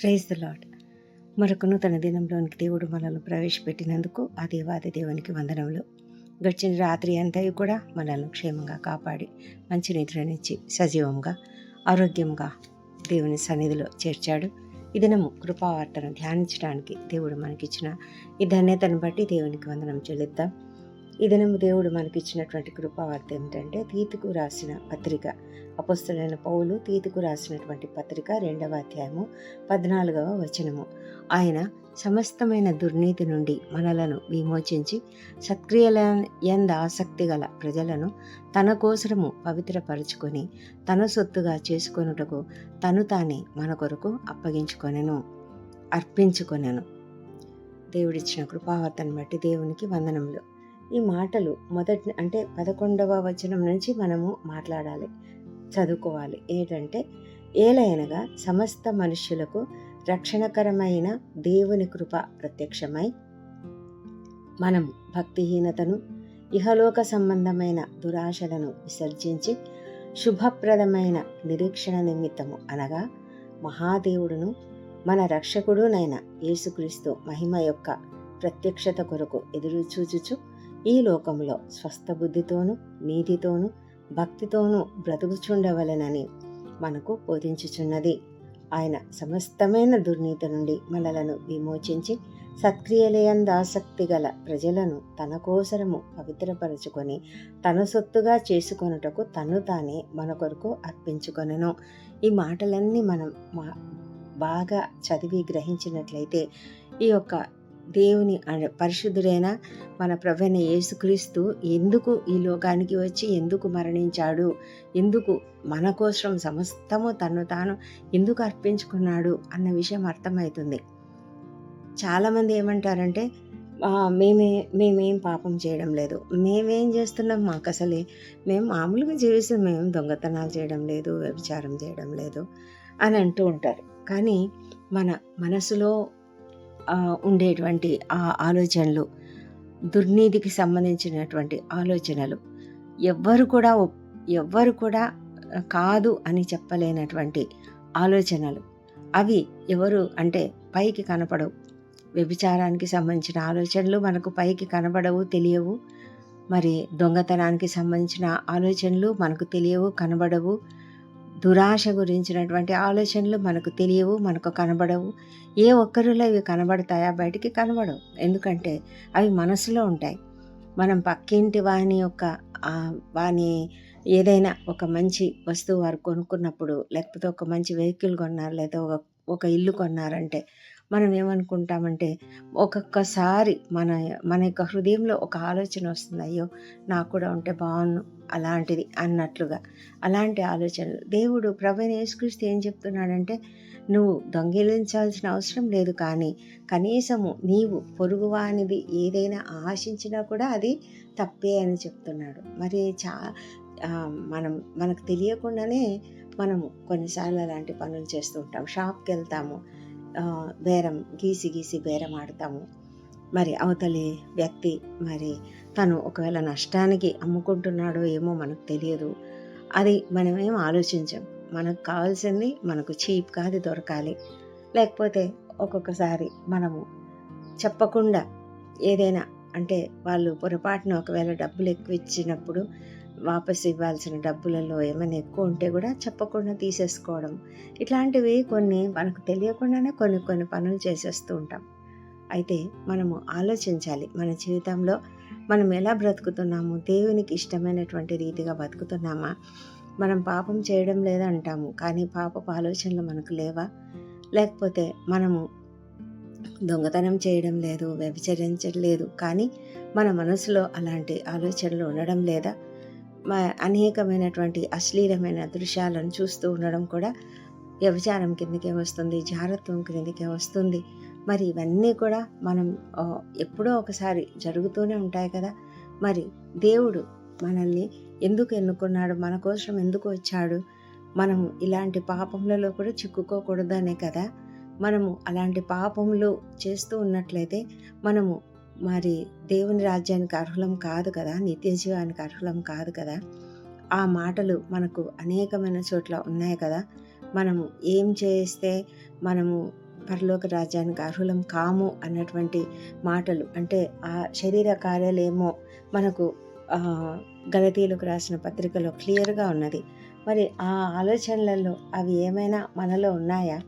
Praise the lord మరొక నూతన దినంలోనికి దేవుడు మనల్ని ప్రవేశపెట్టినందుకు ఆ దేవాది దేవునికి వందనములు. గడిచిన రాత్రి అంతా కూడా మనల్ని క్షేమంగా కాపాడి మంచి నిద్రనిచ్చి సజీవంగా ఆరోగ్యంగా దేవుని సన్నిధిలో చేర్చాడు. ఈ దినము కృపావార్తను ధ్యానించడానికి దేవుడు మనకిచ్చిన ఈ ధన్యతను బట్టి దేవునికి వందనం చెల్లిద్దాం. ఈ దినము దేవుడు మనకిచ్చినటువంటి కృపావార్త ఏమిటంటే తీతుకు రాసిన పత్రిక. అపస్తులైన పౌలు తీతుకు రాసినటువంటి పత్రిక రెండవ అధ్యాయము పద్నాలుగవ వచనము. ఆయన సమస్తమైన దుర్నీతి నుండి మనలను విమోచించి సత్క్రియల ఎంద ఆసక్తి గల ప్రజలను తన కోసరము పవిత్రపరుచుకొని తన సొత్తుగా చేసుకొనుటకు తను తానే మన కొరకు అప్పగించుకొనెను అర్పించుకొనెను. దేవుడిచ్చిన కృపావర్తను బట్టి దేవునికి వందనములు. ఈ మాటలు మొదటి అంటే పదకొండవ వచనం నుంచి మనము మాట్లాడాలి చదువుకోవాలి. ఏంటంటే ఏలయనగా సమస్త మనుష్యులకు రక్షణకరమైన దేవుని కృప ప్రత్యక్షమై మనం భక్తిహీనతను ఇహలోక సంబంధమైన దురాశలను విసర్జించి శుభప్రదమైన నిరీక్షణ నిమిత్తము అనగా మహాదేవుడును మన రక్షకుడునైన యేసుక్రీస్తు మహిమ యొక్క ప్రత్యక్షత కొరకు ఎదురు చూచుచు ఈ లోకంలో స్వస్థ బుద్ధితోనూ నీతితోనూ భక్తితోనూ బ్రతుకుచుండవలెనని మనకు బోధించుచున్నది. ఆయన సమస్తమైన దుర్నీతి నుండి మనలను విమోచించి సత్క్రియలయందాసక్తి గల ప్రజలను తన కోసరము పవిత్రపరచుకొని తన సొత్తుగా చేసుకొనుటకు తను తానే మన కొరకు అర్పించుకొనెను. ఈ మాటలన్నీ మనం మా బాగా చదివి గ్రహించినట్లయితే ఈ యొక్క దేవుని పరిశుద్ధుడైన మన ప్రవైన యేసుక్రీస్తు ఎందుకు ఈ లోకానికి వచ్చి ఎందుకు మరణించాడు? ఎందుకు మన కోసం సమస్తము తను తాను ఎందుకు అర్పించుకున్నాడు? అన్న విషయం అర్థమవుతుంది. చాలామంది ఏమంటారంటే మేమే మేమేం పాపం చేయడం లేదు. మేమేం చేస్తున్నాం? మాకు అసలే మేము మామూలుగా జీవిస్తాం మేము దొంగతనాలు చేయడం లేదు వ్యభిచారం చేయడం లేదు అని అంటూ ఉంటారు. కానీ మన మనసులో ఉండేటువంటి ఆ ఆలోచనలు దుర్నీతికి సంబంధించినటువంటి ఆలోచనలు ఎవ్వరు కూడా ఎవ్వరు కూడా కాదు అని చెప్పలేనటువంటి ఆలోచనలు. అవి ఎవరు అంటే పైకి కనపడవు. వ్యభిచారానికి సంబంధించిన ఆలోచనలు మనకు పైకి కనబడవు తెలియవు. మరి దొంగతనానికి సంబంధించిన ఆలోచనలు మనకు తెలియవు కనబడవు. దురాశ గురించినటువంటి ఆలోచనలు మనకు తెలియవు మనకు కనబడవు. ఏ ఒక్కరిలో ఇవి కనబడతాయా? బయటికి కనబడవు. ఎందుకంటే అవి మనసులో ఉంటాయి. మనం పక్కింటి వాని యొక్క వాని ఏదైనా ఒక మంచి వస్తువు వారు కొనుక్కున్నప్పుడు లేకపోతే ఒక మంచి వెహికల్ కొన్నారు లేదా ఒక ఒక ఇల్లు కొన్నారంటే మనం ఏమనుకుంటామంటే ఒక్కొక్కసారి మన మన యొక్క హృదయంలో ఒక ఆలోచన వస్తుంది అయ్యో నాకు కూడా ఉంటే బాగున్ను అలాంటిది అన్నట్లుగా. అలాంటి ఆలోచనలు. దేవుడు ప్రభు యేసుక్రీస్తు ఏం చెప్తున్నాడంటే నువ్వు దొంగిలించాల్సిన అవసరం లేదు కానీ కనీసము నీవు పొరుగువానిది ఏదైనా ఆశించినా కూడా అది తప్పే అని చెప్తున్నాడు. మరి చా మనం మనకు తెలియకుండానే మనము కొన్నిసార్లు అలాంటి పనులు చేస్తూ ఉంటాం. షాప్కి వెళ్తాము. బేరం గీసి గీసి బేరం ఆడతాము. మరి అవతలి వ్యక్తి మరి తను ఒకవేళ నష్టానికి అమ్ముకుంటున్నాడో ఏమో మనకు తెలియదు. అది మనమేం ఆలోచించాం. మనకు కావాల్సింది మనకు చీప్గా అది దొరకాలి. లేకపోతే ఒక్కొక్కసారి మనము చెప్పకుండా ఏదైనా అంటే వాళ్ళు పొరపాటున ఒకవేళ డబ్బులు ఎక్కువ ఇచ్చినప్పుడు వాపస్ ఇవ్వాల్సిన డబ్బులలో ఏమైనా ఎక్కువ ఉంటే కూడా చెప్పకుండా తీసేసుకోవడం. ఇట్లాంటివి కొన్ని మనకు తెలియకుండానే కొన్ని కొన్ని పనులు చేసేస్తూ ఉంటాం. అయితే మనము ఆలోచించాలి మన జీవితంలో మనం ఎలా బ్రతుకుతున్నాము దేవునికి ఇష్టమైనటువంటి రీతిగా బతుకుతున్నామా? మనం పాపం చేయడం లేదంటాము కానీ పాపపు ఆలోచనలు మనకు లేవా? లేకపోతే మనము దొంగతనం చేయడం లేదు వ్యభిచరించడం లేదు కానీ మన మనసులో అలాంటి ఆలోచనలు ఉండడం లేదా? అనేకమైనటువంటి అశ్లీలమైన దృశ్యాలను చూస్తూ ఉండడం కూడా వ్యభిచారం కిందకే వస్తుంది జారత్వం కిందకే వస్తుంది. మరి ఇవన్నీ కూడా మనం ఎప్పుడో ఒకసారి జరుగుతూనే ఉంటాయి కదా. మరి దేవుడు మనల్ని ఎందుకు ఎన్నుకున్నాడు మన కోసం ఎందుకు వచ్చాడు? మనం ఇలాంటి పాపములలో కూడా చిక్కుకోకూడదనే కదా. మనము అలాంటి పాపములు చేస్తూ ఉన్నట్లయితే మనము మరి దేవుని రాజ్యానికి అర్హులం కాదు కదా నిత్య జీవానికి అర్హులం కాదు కదా ఆ మాటలు మనకు అనేకమైన చోట్ల ఉన్నాయి కదా. మనము ఏం చేస్తే మనము పరలోక రాజ్యానికి అర్హులం కాము అన్నటువంటి మాటలు అంటే ఆ శరీర కార్యాలేమో మనకు ఆ, గలతీలకు రాసిన పత్రికలో క్లియర్గా ఉన్నది. మరి ఆ ఆలోచనలలో అవి ఏమైనా మనలో ఉన్నాయా?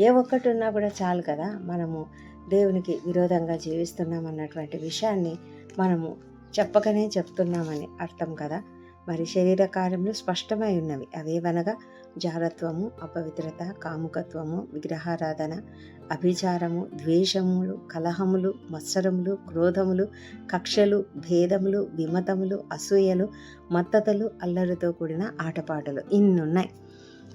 ఏ ఒక్కటి ఉన్నా కూడా చాలు కదా మనము దేవునికి విరోధంగా జీవిస్తున్నాం అన్నటువంటి విషయాన్ని మనము చెప్పకనే చెప్తున్నామని అర్థం కదా? మరి శరీర కార్యములు స్పష్టమై ఉన్నవి. అవేవనగా జారత్వము అపవిత్రత కాముకత్వము విగ్రహారాధన అభిచారము ద్వేషములు కలహములు మత్సరములు క్రోధములు కక్షలు భేదములు విమతములు అసూయలు మత్తతలు అల్లరితో కూడిన ఆటపాటలు ఇన్నున్నాయి.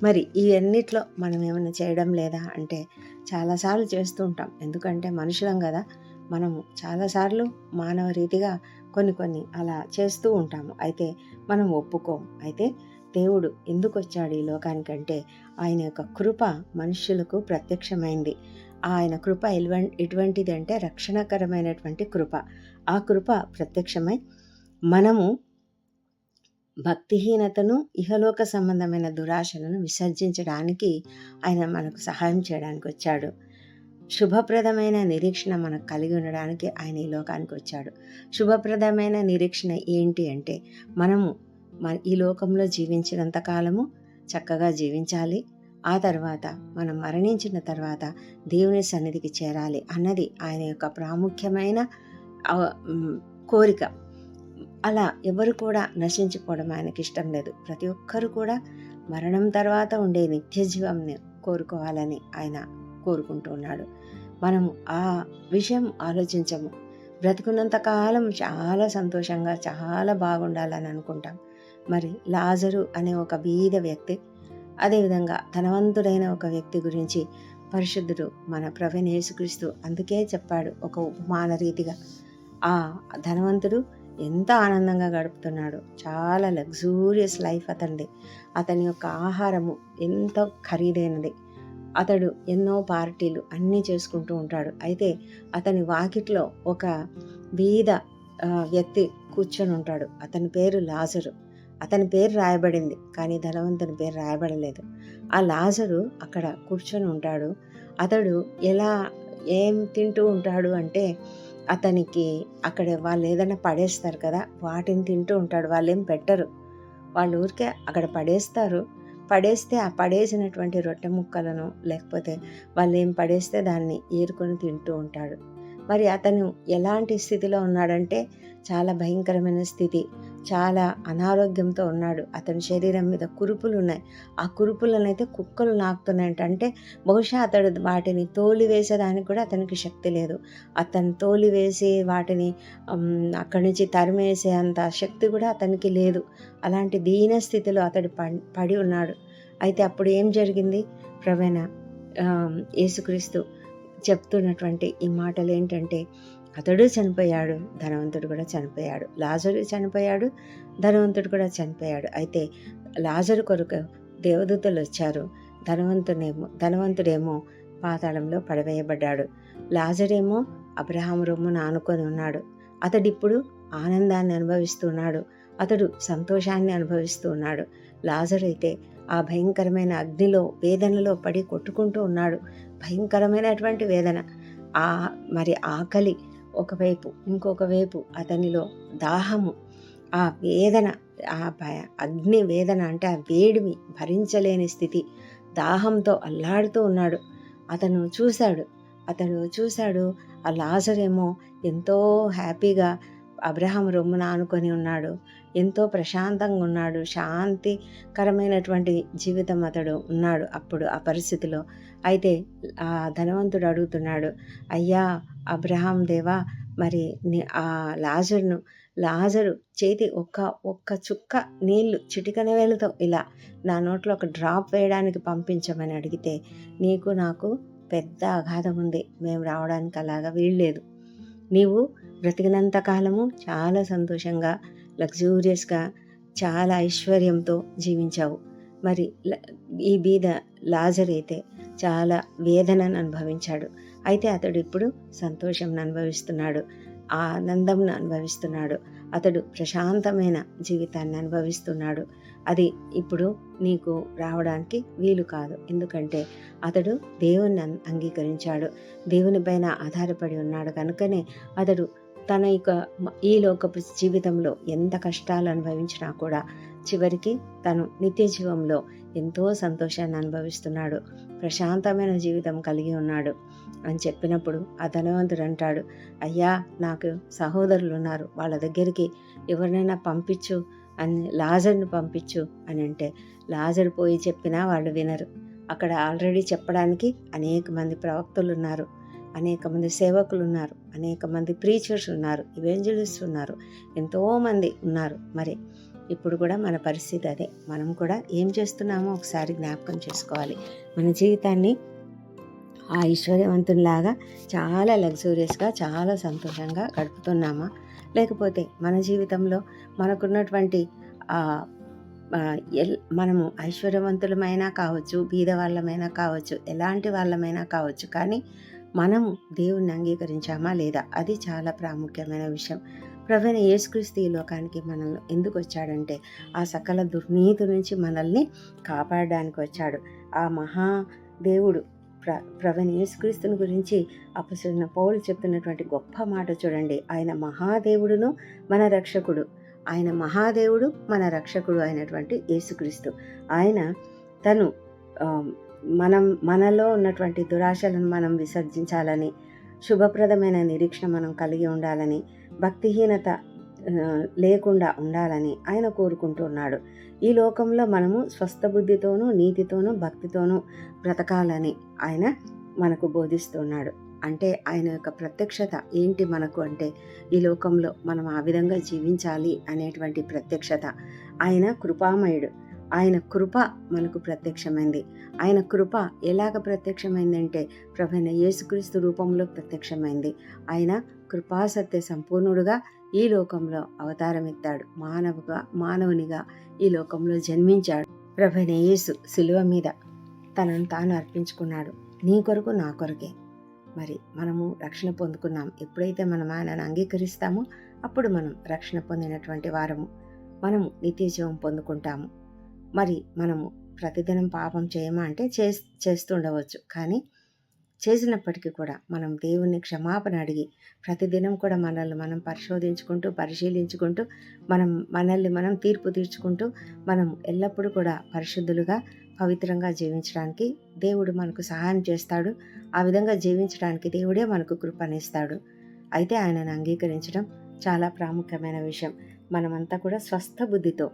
మరి ఇవన్నిట్లో మనం ఏమైనా చేయడం లేదా? అంటే చాలాసార్లు చేస్తూ ఉంటాం. ఎందుకంటే మనుషులం కదా. మనము చాలాసార్లు మానవ రీతిగా కొన్ని కొన్ని అలా చేస్తూ ఉంటాము. అయితే మనం ఒప్పుకోం. అయితే దేవుడు ఎందుకు వచ్చాడు ఈ లోకానికంటే ఆయన యొక్క కృప మనుష్యులకు ప్రత్యక్షమైంది. ఆయన కృప ఎల్వ ఎటువంటిది అంటే రక్షణకరమైనటువంటి కృప. ఆ కృప ప్రత్యక్షమై మనము భక్తిహీనతను ఇహలోక సంబంధమైన దురాశలను విసర్జించడానికి ఆయన మనకు సహాయం చేయడానికి వచ్చాడు. శుభప్రదమైన నిరీక్షణ మనకు కలిగి ఉండడానికి ఆయన ఈ లోకానికి వచ్చాడు. శుభప్రదమైన నిరీక్షణ ఏంటి అంటే మనము మన ఈ లోకంలో జీవించినంత కాలము చక్కగా జీవించాలి. ఆ తర్వాత మనం మరణించిన తర్వాత దేవుని సన్నిధికి చేరాలి అన్నది ఆయన యొక్క ప్రాముఖ్యమైన కోరిక. అలా ఎవరు కూడా నశించిపోవడం ఆయనకి ఇష్టం లేదు. ప్రతి ఒక్కరు కూడా మరణం తర్వాత ఉండే నిత్య జీవంని కోరుకోవాలని ఆయన కోరుకుంటూ ఉన్నాడు. మనము ఆ విషయం ఆలోచించము. బ్రతుకున్నంత కాలం చాలా సంతోషంగా చాలా బాగుండాలని అనుకుంటాం. మరి లాజరు అనే ఒక బీద వ్యక్తి అదేవిధంగా ధనవంతుడైన ఒక వ్యక్తి గురించి పరిశుద్ధుడు మన ప్రవీణ్ యేసుక్రీస్తు అందుకే చెప్పాడు ఒక ఉపమాన రీతిగా. ఆ ధనవంతుడు ఎంత ఆనందంగా గడుపుతున్నాడు. చాలా లగ్జూరియస్ లైఫ్ అతనిది. అతని యొక్క ఆహారము ఎంతో ఖరీదైనది. అతడు ఎన్నో పార్టీలు అన్నీ చేసుకుంటూ ఉంటాడు. అయితే అతని వాకిట్లో ఒక బీద వ్యక్తి కూర్చొని ఉంటాడు. అతని పేరు లాజరు. అతని పేరు రాయబడింది కానీ ధనవంతుని పేరు రాయబడలేదు. ఆ లాజరు అక్కడ కూర్చొని ఉంటాడు. అతడు ఎలా ఏం తింటూ ఉంటాడు అంటే అతనికి అక్కడ వాళ్ళు ఏదైనా పడేస్తారు కదా వాటిని తింటూ ఉంటాడు వాళ్ళు ఏం పెట్టరు. వాళ్ళు ఊరికే అక్కడ పడేస్తారు. పడేస్తే ఆ పడేసినటువంటి రొట్టె ముక్కలను లేకపోతే వాళ్ళు ఏం పడేస్తే దాన్ని ఏరుకొని తింటూ ఉంటాడు. మరి అతను ఎలాంటి స్థితిలో ఉన్నాడంటే చాలా భయంకరమైన స్థితి. చాలా అనారోగ్యంతో ఉన్నాడు. అతని శరీరం మీద కురుపులు ఉన్నాయి ఆ కురుపులను అయితే కుక్కలు నాకుతున్నాయంట. అంటే బహుశా అతడు వాటిని తోలి వేసేదానికి కూడా అతనికి శక్తి లేదు. అతను తోలి వేసి వాటిని అక్కడి నుంచి తరిమేసే అంత శక్తి కూడా అతనికి లేదు. అలాంటి దీన స్థితిలో అతడు పడి పడి ఉన్నాడు. అయితే అప్పుడు ఏం జరిగింది? ప్రవీణ యేసుక్రీస్తు చెప్తున్నటువంటి ఈ మాటలు ఏంటంటే అతడు చనిపోయాడు ధనవంతుడు కూడా చనిపోయాడు. లాజరు చనిపోయాడు ధనవంతుడు కూడా చనిపోయాడు. అయితే లాజరు కొరకు దేవదూతలు వచ్చారు. ధనవంతుడేమో ధనవంతుడేమో పాతాళంలో పడవేయబడ్డాడు. లాజరేమో అబ్రహాం రొమ్మును ఆనుకొని ఉన్నాడు. అతడిప్పుడు ఆనందాన్ని అనుభవిస్తున్నాడు అతడు సంతోషాన్ని అనుభవిస్తూ ఉన్నాడు. లాజరు అయితే ఆ భయంకరమైన అగ్నిలో వేదనలో పడి కొట్టుకుంటూ ఉన్నాడు. భయంకరమైనటువంటి వేదన. ఆ మరి ఆకలి ఒకవైపు ఇంకొక వైపు అతనిలో దాహము. ఆ వేదన ఆ భయ- అగ్ని వేదన అంటే ఆ వేడిమి భరించలేని స్థితి. దాహంతో అల్లాడుతూ ఉన్నాడు. అతను చూశాడు. అతను చూశాడు ఆ లాజరేమో ఎంతో హ్యాపీగా అబ్రహాం రొమ్మున ఆనుకొని ఉన్నాడు. ఎంతో ప్రశాంతంగా ఉన్నాడు. శాంతికరమైనటువంటి జీవితం అతడు ఉన్నాడు అప్పుడు ఆ పరిస్థితిలో. అయితే ఆ ధనవంతుడు అడుగుతున్నాడు అయ్యా అబ్రహాం దేవా మరి నీ- ఆ లాజర్ను లాజరు చేతి ఒక్క ఒక్క చుక్క నీళ్ళు చిటికన వేలుతో ఇలా నా నోట్లో ఒక డ్రాప్ వేయడానికి పంపించమని అడిగితే నీకు నాకు పెద్ద అగాధం ఉంది. మేము రావడానికి అలాగా వీల్లేదు. నీవు బ్రతికినంత కాలము చాలా సంతోషంగా లగ్జూరియస్గా చాలా ఐశ్వర్యంతో జీవించావు. మరి ల- ఈ బీద లాజర్ అయితే చాలా వేదనను అనుభవించాడు. అయితే అతడు ఇప్పుడు సంతోషంను అనుభవిస్తున్నాడు ఆనందంను అనుభవిస్తున్నాడు. అతడు ప్రశాంతమైన జీవితాన్ని అనుభవిస్తున్నాడు. అది ఇప్పుడు నీకు రావడానికి వీలు కాదు. ఎందుకంటే అతడు దేవుణ్ణి అంగీకరించాడు. దేవుని పైన ఆధారపడి ఉన్నాడు కనుకనే అతడు తన యొక్క ఈ లోకపు జీవితంలో ఎంత కష్టాలు అనుభవించినా కూడా చివరికి తను నిత్య జీవంలో ఎంతో సంతోషాన్ని అనుభవిస్తున్నాడు. ప్రశాంతమైన జీవితం కలిగి ఉన్నాడు. అని చెప్పినప్పుడు ఆ ధనవంతుడు అంటాడు అయ్యా నాకు సహోదరులు ఉన్నారు వాళ్ళ దగ్గరికి ఎవరినైనా పంపించు అని లాజర్ని పంపించు అని అంటే లాజర్ పోయి చెప్పినా వాళ్ళు వినరు. అక్కడ ఆల్రెడీ చెప్పడానికి అనేక మంది ప్రవక్తలు ఉన్నారు అనేక మంది సేవకులు ఉన్నారు అనేక మంది ప్రీచర్స్ ఉన్నారు ఇవేంజలిస్ట్ ఉన్నారు ఎంతోమంది ఉన్నారు. మరి ఇప్పుడు కూడా మన పరిస్థితి అదే. మనం కూడా ఏం చేస్తున్నామో ఒకసారి జ్ఞాపకం చేసుకోవాలి. మన జీవితాన్ని ఆ ఐశ్వర్యవంతునిలాగా చాలా లగ్జూరియస్గా చాలా సంతోషంగా గడుపుతున్నామా? లేకపోతే మన జీవితంలో మనకున్నటువంటి ఎల్- మనము ఐశ్వర్యవంతులమైనా కావచ్చు బీద వాళ్ళమైనా కావచ్చు ఎలాంటి వాళ్ళమైనా కావచ్చు కానీ మనము దేవుణ్ణి అంగీకరించామా లేదా? అది చాలా ప్రాముఖ్యమైన విషయం. ప్రవీణ యేసుక్రీస్తు ఈ లోకానికి మనల్ని ఎందుకు వచ్చాడంటే ఆ సకల దుర్నీతి నుంచి మనల్ని కాపాడడానికి వచ్చాడు. ఆ మహా దేవుడు ప్ర ప్రవణ యేసుక్రీస్తుని గురించి అపసరిన పౌలు చెప్తున్నటువంటి గొప్ప మాట చూడండి. ఆయన మహాదేవుడును మన రక్షకుడు. ఆయన మహాదేవుడు మన రక్షకుడు అయినటువంటి యేసుక్రీస్తు. ఆయన తను మనం మనలో ఉన్నటువంటి దురాశలను మనం విసర్జించాలని శుభప్రదమైన నిరీక్షణ మనం కలిగి ఉండాలని భక్తిహీనత లేకుండా ఉండాలని ఆయన కోరుకుంటున్నాడు. ఈ లోకంలో మనము స్వస్థ బుద్ధితోనూ నీతితోనూ భక్తితోనూ బ్రతకాలని ఆయన మనకు బోధిస్తున్నాడు. అంటే ఆయన యొక్క ప్రత్యక్షత ఏంటి మనకు అంటే ఈ లోకంలో మనం ఆ విధంగా జీవించాలి అనేటువంటి ప్రత్యక్షత. ఆయన కృపామయుడు. ఆయన కృప మనకు ప్రత్యక్షమైంది. ఆయన కృప ఎలాగ ప్రత్యక్షమైందంటే ప్రభైన యేసుక్రీస్తు రూపంలో ప్రత్యక్షమైంది. ఆయన కృపాసత్య సంపూర్ణుడుగా ఈ లోకంలో అవతారమెత్తాడు. మానవుగా మానవునిగా ఈ లోకంలో జన్మించాడు. ప్రభైన యేసు శిలువ మీద తనను తాను అర్పించుకున్నాడు. నీ కొరకు నా కొరకే. మరి మనము రక్షణ పొందుకున్నాం. ఎప్పుడైతే మనం ఆయనను అంగీకరిస్తామో అప్పుడు మనం రక్షణ పొందినటువంటి వారము. మనము నిత్య జీవం పొందుకుంటాము. మరి మనము ప్రతిదినం పాపం చేయమా అంటే చేస్తుండవచ్చు కానీ చేసినప్పటికీ కూడా మనం దేవుని క్షమాపణ అడిగి ప్రతిదినం కూడా మనల్ని మనం పరిశోధించుకుంటూ పరిశీలించుకుంటూ మనం మనల్ని మనం తీర్పు తీర్చుకుంటూ మనం ఎల్లప్పుడూ కూడా పరిశుద్ధులుగా పవిత్రంగా జీవించడానికి దేవుడు మనకు సహాయం చేస్తాడు. ఆ విధంగా జీవించడానికి దేవుడే మనకు కృపనిస్తాడు. అయితే ఆయనను అంగీకరించడం చాలా ప్రాముఖ్యమైన విషయం. మనమంతా కూడా స్వస్థ బుద్ధితో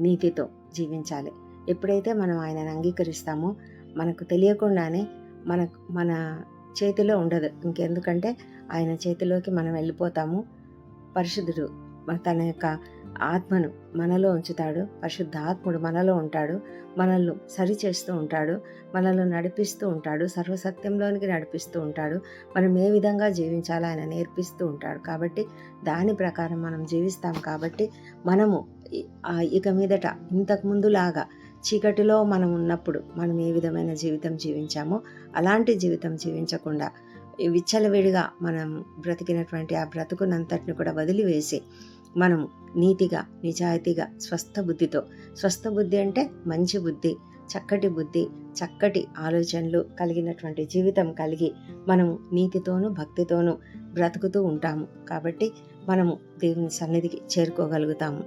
నీతితో జీవించాలి. ఎప్పుడైతే మనం ఆయనను అంగీకరిస్తామో మనకు తెలియకుండానే మన మన చేతిలో ఉండదు. ఇంకెందుకంటే ఆయన చేతిలోకి మనం వెళ్ళిపోతాము. పరిశుద్ధుడు తన యొక్క ఆత్మను మనలో ఉంచుతాడు. పరిశుద్ధ ఆత్ముడు మనలో ఉంటాడు. మనల్ని సరి చేస్తూ ఉంటాడు. మనల్ని నడిపిస్తూ ఉంటాడు. సర్వసత్యంలోనికి నడిపిస్తూ ఉంటాడు. మనం ఏ విధంగా జీవించాలో ఆయన నేర్పిస్తూ ఉంటాడు. కాబట్టి దాని ప్రకారం మనం జీవిస్తాం. కాబట్టి మనము ఆ ఇక మీదట ఇంతకుముందులాగా చీకటిలో మనం ఉన్నప్పుడు మనం ఏ విధమైన జీవితం జీవించామో అలాంటి జీవితం జీవించకుండా విచ్చలవిడిగా మనం బ్రతికినటువంటి ఆ బ్రతుకునంతటిని కూడా వదిలివేసి మనం నీతిగా నిజాయితీగా స్వస్థ బుద్ధితో స్వస్థ బుద్ధి అంటే మంచి బుద్ధి చక్కటి బుద్ధి చక్కటి ఆలోచనలు కలిగినటువంటి జీవితం కలిగి మనము నీతితోనూ భక్తితోనూ బ్రతుకుతూ ఉంటాము కాబట్టి మనము దేవుని సన్నిధికి చేరుకోగలుగుతాము.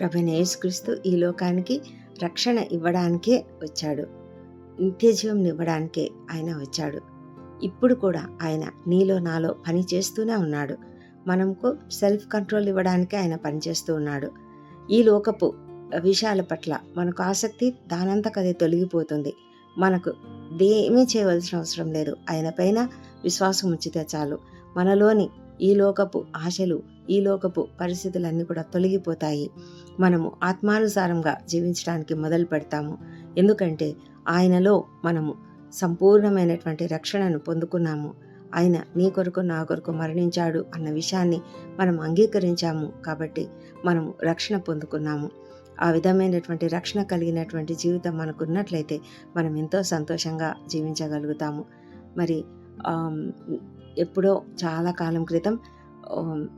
ప్రభుని యేసుక్రీస్తు ఈ లోకానికి రక్షణ ఇవ్వడానికే వచ్చాడు. నిత్యజీవం ఇవ్వడానికే ఆయన వచ్చాడు. ఇప్పుడు కూడా ఆయన నీలో నాలో పని చేస్తూనే ఉన్నాడు. మనకు సెల్ఫ్ కంట్రోల్ ఇవ్వడానికే ఆయన పనిచేస్తూ ఉన్నాడు. ఈ లోకపు విషయాల పట్ల మనకు ఆసక్తి దానంతకదే తొలగిపోతుంది. మనకు దేమీ చేయవలసిన అవసరం లేదు. ఆయన పైన విశ్వాసం ఉంచితే చాలు. మనలోని ఈ లోకపు ఆశలు ఈ లోకపు పరిస్థితులన్నీ కూడా తొలగిపోతాయి. మనము ఆత్మానుసారంగా జీవించడానికి మొదలు పెడతాము. ఎందుకంటే ఆయనలో మనము సంపూర్ణమైనటువంటి రక్షణను పొందుకున్నాము. ఆయన నీ కొరకు నా కొరకు మరణించాడు అన్న విషయాన్ని మనం అంగీకరించాము కాబట్టి మనము రక్షణ పొందుకున్నాము. ఆ విధమైనటువంటి రక్షణ కలిగినటువంటి జీవితం మనకున్నట్లయితే మనం ఎంతో సంతోషంగా జీవించగలుగుతాము. మరి ఎప్పుడో చాలా కాలం క్రితం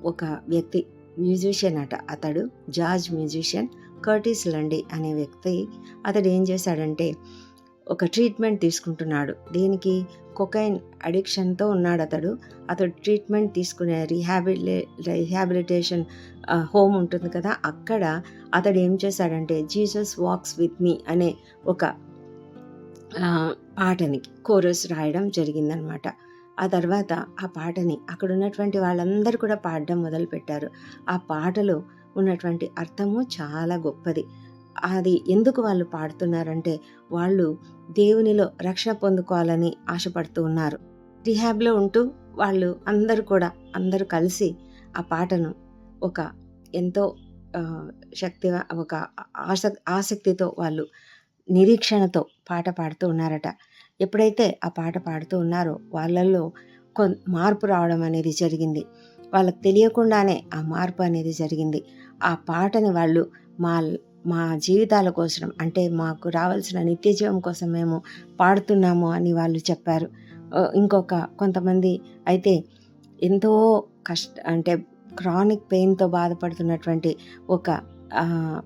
ఒక వ్యక్తి మ్యూజిషియన్ అట. అతడు జార్జ్ మ్యూజిషియన్ కర్టిస్ లండి అనే వ్యక్తి. అతడు ఏం చేశాడంటే ఒక ట్రీట్మెంట్ తీసుకుంటున్నాడు. దీనికి కొకైన్ అడిక్షన్తో ఉన్నాడు అతడు. అతడు ట్రీట్మెంట్ తీసుకునే రీహాబిలే రీహాబిలిటేషన్ హోమ్ ఉంటుంది కదా. అక్కడ అతడు ఏం చేశాడంటే జీసస్ వాక్స్ విత్ మీ అనే ఒక పాటని కోరస్ రాయడం జరిగిందనమాట. ఆ తర్వాత ఆ పాటని అక్కడ ఉన్నటువంటి వాళ్ళందరూ కూడా పాడడం మొదలుపెట్టారు. ఆ పాటలో ఉన్నటువంటి అర్థము చాలా గొప్పది. అది ఎందుకు వాళ్ళు పాడుతున్నారంటే వాళ్ళు దేవునిలో రక్షణ పొందుకోవాలని ఆశపడుతూ ఉన్నారు. రిహాబ్లో ఉంటూ వాళ్ళు అందరూ కూడా అందరూ కలిసి ఆ పాటను ఒక ఎంతో శక్తి ఒక ఆసక్ ఆసక్తితో వాళ్ళు నిరీక్షణతో పాట పాడుతూ ఉన్నారట. ఎప్పుడైతే ఆ పాట పాడుతూ ఉన్నారో వాళ్ళల్లో కొన్ మార్పు రావడం అనేది జరిగింది. వాళ్ళకి తెలియకుండానే ఆ మార్పు అనేది జరిగింది. ఆ పాటని వాళ్ళు మా మా జీవితాల కోసం అంటే మాకు రావాల్సిన నిత్య జీవం కోసం మేము పాడుతున్నాము అని వాళ్ళు చెప్పారు. ఇంకొక కొంతమంది అయితే ఎంతో కష్ట అంటే క్రానిక్ పెయిన్తో బాధపడుతున్నటువంటి ఒక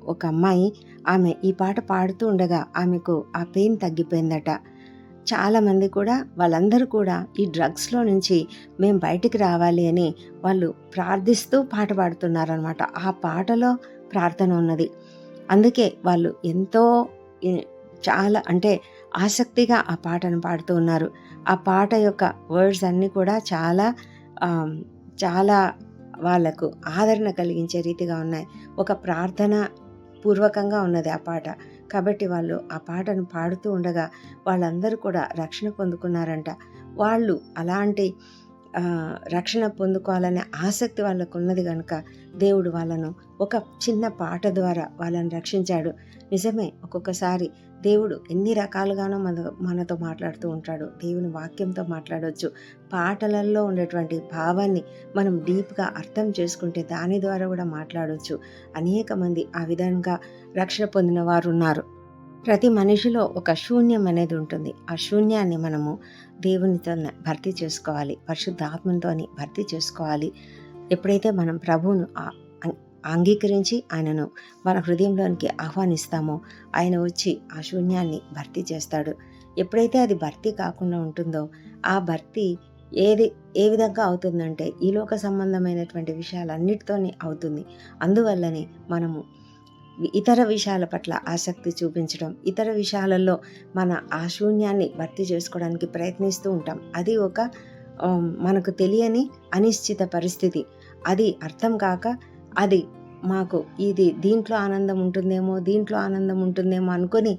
ఒక అమ్మాయి ఆమె ఈ పాట పాడుతూ ఉండగా ఆమెకు ఆ పెయిన్ తగ్గిపోయిందట. చాలామంది కూడా వాళ్ళందరూ కూడా ఈ డ్రగ్స్లో నుంచి మేము బయటికి రావాలి అని వాళ్ళు ప్రార్థిస్తూ పాట పాడుతున్నారనమాట ఆ పాటలో ప్రార్థన ఉన్నది. అందుకే వాళ్ళు ఎంతో చాలా అంటే ఆసక్తిగా ఆ పాటను పాడుతూ ఉన్నారు. ఆ పాట యొక్క వర్డ్స్ అన్నీ కూడా చాలా చాలా వాళ్ళకు ఆదరణ కలిగించే రీతిగా ఉన్నాయి. ఒక ప్రార్థన పూర్వకంగా ఉన్నది ఆ పాట. కాబట్టి వాళ్ళు ఆ పాటను పాడుతూ ఉండగా వాళ్ళందరూ కూడా రక్షణ పొందుకున్నారంట. వాళ్ళు అలాంటి రక్షణ పొందుకోవాలనే ఆసక్తి వాళ్ళకు ఉన్నది కనుక దేవుడు వాళ్ళను ఒక చిన్న పాట ద్వారా వాళ్ళని రక్షించాడు. నిజమే ఒక్కొక్కసారి దేవుడు ఎన్ని రకాలుగానో మన మనతో మాట్లాడుతూ ఉంటాడు. దేవుని వాక్యంతో మాట్లాడవచ్చు పాటలలో ఉండేటువంటి భావాన్ని మనం డీప్గా అర్థం చేసుకుంటే దాని ద్వారా కూడా మాట్లాడవచ్చు అనేక మంది ఆ విధంగా రక్షణ పొందిన వారు ఉన్నారు ప్రతి మనిషిలో ఒక శూన్యం అనేది ఉంటుంది. ఆ శూన్యాన్ని మనము దేవునితో భర్తీ చేసుకోవాలి. పరిశుద్ధాత్మతో భర్తీ చేసుకోవాలి. ఎప్పుడైతే మనం ప్రభువును అంగీకరించి ఆయనను మన హృదయంలోనికి ఆహ్వానిస్తామో ఆయన వచ్చి ఆ శూన్యాన్ని భర్తీ చేస్తాడు. ఎప్పుడైతే అది భర్తీ కాకుండా ఉంటుందో ఆ భర్తీ ఏది ఏ విధంగా అవుతుందంటే ఈ లోక సంబంధమైనటువంటి విషయాలన్నిటితోనే అవుతుంది. అందువల్లనే మనము ఇతర విషయాల పట్ల ఆసక్తి చూపించడం ఇతర విషయాలలో మన ఆ శూన్యాన్ని భర్తీ చేసుకోవడానికి ప్రయత్నిస్తూ ఉంటాం. అది ఒక మనకు తెలియని అనిశ్చిత పరిస్థితి. అది అర్థం కాక అది మాకు ఇది దీంట్లో ఆనందం ఉంటుందేమో దీంట్లో ఆనందం ఉంటుందేమో అనుకొని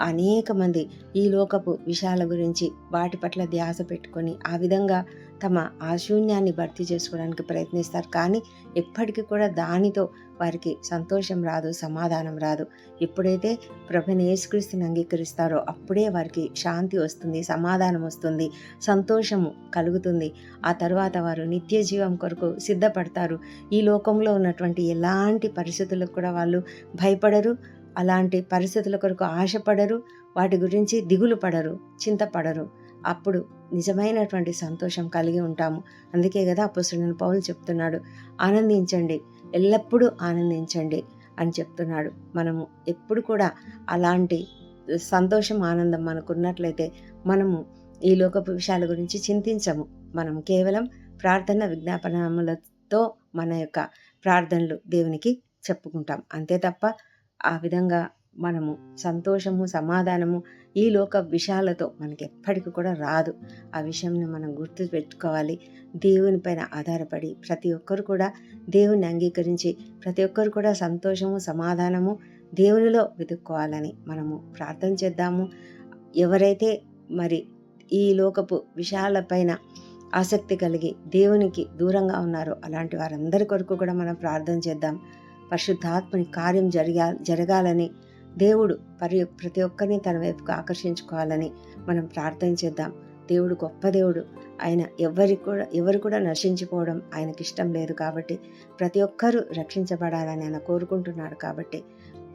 అనేక మంది ఈ లోకపు విషయాల గురించి వాటి పట్ల ధ్యాస పెట్టుకొని ఆ విధంగా తమ ఆశూన్యాన్ని భర్తీ చేసుకోవడానికి ప్రయత్నిస్తారు. కానీ ఎప్పటికీ కూడా దానితో వారికి సంతోషం రాదు సమాధానం రాదు. ఎప్పుడైతే ప్రభుని యేసుక్రీస్తుని అంగీకరిస్తారో అప్పుడే వారికి శాంతి వస్తుంది సమాధానం వస్తుంది సంతోషము కలుగుతుంది. ఆ తర్వాత వారు నిత్య జీవం కొరకు సిద్ధపడతారు. ఈ లోకంలో ఉన్నటువంటి ఎలాంటి పరిస్థితులకు కూడా వాళ్ళు భయపడరు అలాంటి పరిస్థితుల కొరకు ఆశపడరు వాటి గురించి దిగులు పడరు చింతపడరు. అప్పుడు నిజమైనటువంటి సంతోషం కలిగి ఉంటాము. అందుకే కదా అప్పుడు పౌలు చెప్తున్నాడు ఆనందించండి ఎల్లప్పుడూ ఆనందించండి అని చెప్తున్నాడు. మనము ఎప్పుడు కూడా అలాంటి సంతోషం ఆనందం మనకున్నట్లయితే మనము ఈ లోకపు విషయాల గురించి చింతించము. మనం కేవలం ప్రార్థన విజ్ఞాపనములతో మన యొక్క ప్రార్థనలు దేవునికి చెప్పుకుంటాం. అంతే తప్ప ఆ విధంగా మనము సంతోషము సమాధానము ఈ లోక విషయాలతో మనకి ఎప్పటికీ కూడా రాదు. ఆ విషయంని మనం గుర్తు పెట్టుకోవాలి. దేవుని పైన ఆధారపడి ప్రతి ఒక్కరు కూడా దేవుని అంగీకరించి ప్రతి ఒక్కరు కూడా సంతోషము సమాధానము దేవునిలో వెతుక్కోవాలని మనము ప్రార్థన చేద్దాము. ఎవరైతే మరి ఈ లోకపు విషయాలపైన ఆసక్తి కలిగి దేవునికి దూరంగా ఉన్నారో అలాంటి వారందరి కొరకు కూడా మనం ప్రార్థన చేద్దాం. పరిశుద్ధాత్మని కార్యం జరిగా జరగాలని దేవుడు పరి ప్రతి ఒక్కరిని తన వైపుకు ఆకర్షించుకోవాలని మనం ప్రార్థన చేద్దాం. దేవుడు గొప్ప దేవుడు. ఆయన ఎవరి కూడా ఎవరు కూడా నశించిపోవడం ఆయనకి ఇష్టం లేదు కాబట్టి ప్రతి ఒక్కరూ రక్షించబడాలని ఆయన కోరుకుంటున్నాడు కాబట్టి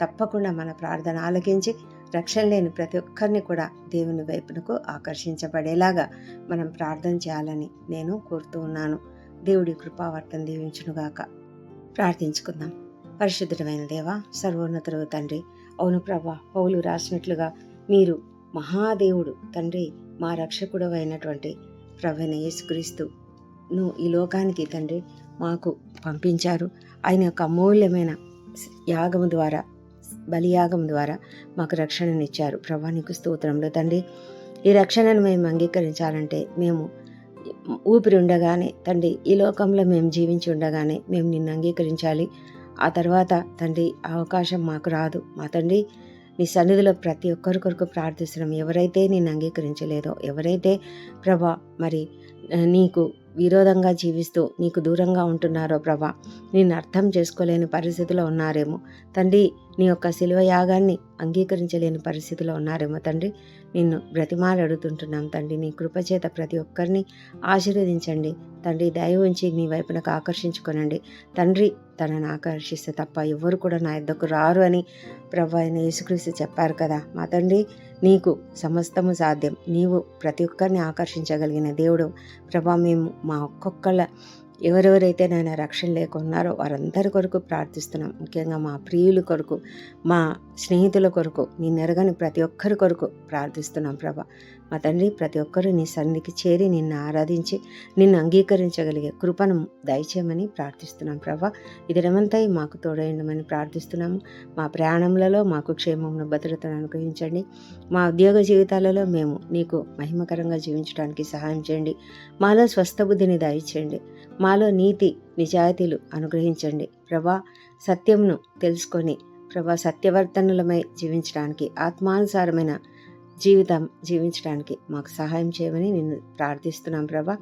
తప్పకుండా మన ప్రార్థన ఆలకించి రక్షణ లేని ప్రతి ఒక్కరిని కూడా దేవుని వైపునకు ఆకర్షించబడేలాగా మనం ప్రార్థన చేయాలని నేను కోరుతూ ఉన్నాను. దేవుడి కృపావర్తన దీవించునుగాక. ప్రార్థించుకుందాం. పరిశుద్ధమైన దేవ సర్వోన్నతుడు తండ్రి. అవును ప్రభా పౌలు రాసినట్లుగా మీరు మహాదేవుడు తండ్రి మా రక్షకుడు అయినటువంటి ప్రవీణ యేసుక్రీస్తును ఈ లోకానికి తండ్రి మాకు పంపించారు. ఆయన యొక్క అమూల్యమైన యాగము ద్వారా బలియాగం ద్వారా మాకు రక్షణనిచ్చారు. ప్రభా నీకు స్తోత్రంలో తండ్రి. ఈ రక్షణను మేము అంగీకరించాలంటే మేము ఊపిరి ఉండగానే తండ్రి ఈ లోకంలో మేము జీవించి ఉండగానే మేము నిన్ను అంగీకరించాలి. ఆ తర్వాత తండ్రి అవకాశం మాకు రాదు. మా తండ్రి నీ సన్నిధిలో ప్రతి ఒక్కరి కొరకు ప్రార్థిస్తున్నాం. ఎవరైతే నేను అంగీకరించలేదో ఎవరైతే ప్రభా మరి నీకు విరోధంగా జీవిస్తూ నీకు దూరంగా ఉంటున్నారో ప్రభా నేను అర్థం చేసుకోలేని పరిస్థితిలో ఉన్నారేమో. తండ్రి నీ యొక్క శిలువ యాగాన్ని అంగీకరించలేని పరిస్థితిలో ఉన్నారేమో తండ్రి నిన్ను బ్రతిమాలు అడుగుతుంటున్నాం తండ్రి. నీ కృపచేత ప్రతి ఒక్కరిని ఆశీర్వదించండి. తండ్రి దయ ఉంచి నీ వైపునకు ఆకర్షించుకొనండి. తండ్రి తనను ఆకర్షిస్తే తప్ప ఎవరు కూడా నా ఇద్దకు రారు అని ప్రభు అయిన యేసుక్రీస్తు చెప్పారు కదా. మా తండ్రి నీకు సమస్తము సాధ్యం. నీవు ప్రతి ఒక్కరిని ఆకర్షించగలిగిన దేవుడు. ప్రభా మేము మా ఒక్కొక్కళ్ళ ఎవరెవరైతే నాయన రక్షణ లేకున్నారో వారందరి కొరకు ప్రార్థిస్తున్నాం. ముఖ్యంగా మా ప్రియుల కొరకు మా స్నేహితుల కొరకు నీ నెరగని ప్రతి ఒక్కరి కొరకు ప్రార్థిస్తున్నాం ప్రభా. మా తండ్రి ప్రతి ఒక్కరూ నీ సన్నిధికి చేరి నిన్ను ఆరాధించి నిన్ను అంగీకరించగలిగే కృపను దయచేయమని ప్రార్థిస్తున్నాం ప్రభా. ఇది రమంతా మాకు తోడైండమని ప్రార్థిస్తున్నాము. మా ప్రయాణములలో మాకు క్షేమమును భద్రతను అనుగ్రహించండి. మా ఉద్యోగ జీవితాలలో మేము నీకు మహిమకరంగా జీవించడానికి సహాయం చేయండి. మాలో స్వస్థబుద్ధిని దయచేయండి. మాలో నీతి నిజాయితీలు అనుగ్రహించండి. ప్రభా సత్యమును తెలుసుకొని ప్రభా సత్యవర్తనులమై జీవించడానికి ఆత్మానుసారమైన జీవితం జీవించడానికి మాకు సహాయం చేయమని నిన్ను ప్రార్థిస్తున్నాం ప్రభా.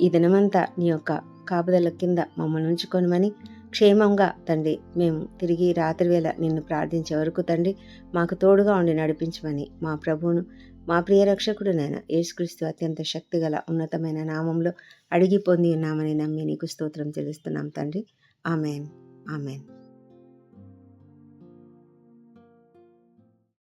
ఈ దినమంతా నీ యొక్క కాపుదల కింద మమ్మల్ని ఉంచుకొనమని క్షేమంగా తండ్రి మేము తిరిగి రాత్రివేళ నిన్ను ప్రార్థించే వరకు తండ్రి మాకు తోడుగా ఉండి నడిపించమని మా ప్రభువును మా ప్రియ రక్షకుడు యేసుక్రీస్తు అత్యంత శక్తిగల ఉన్నతమైన నామంలో అడిగి పొంది ఉన్నామని నమ్మి నీకు స్తోత్రం చెల్లిస్తున్నాం తండ్రి. ఆమెన్. ఆమెన్.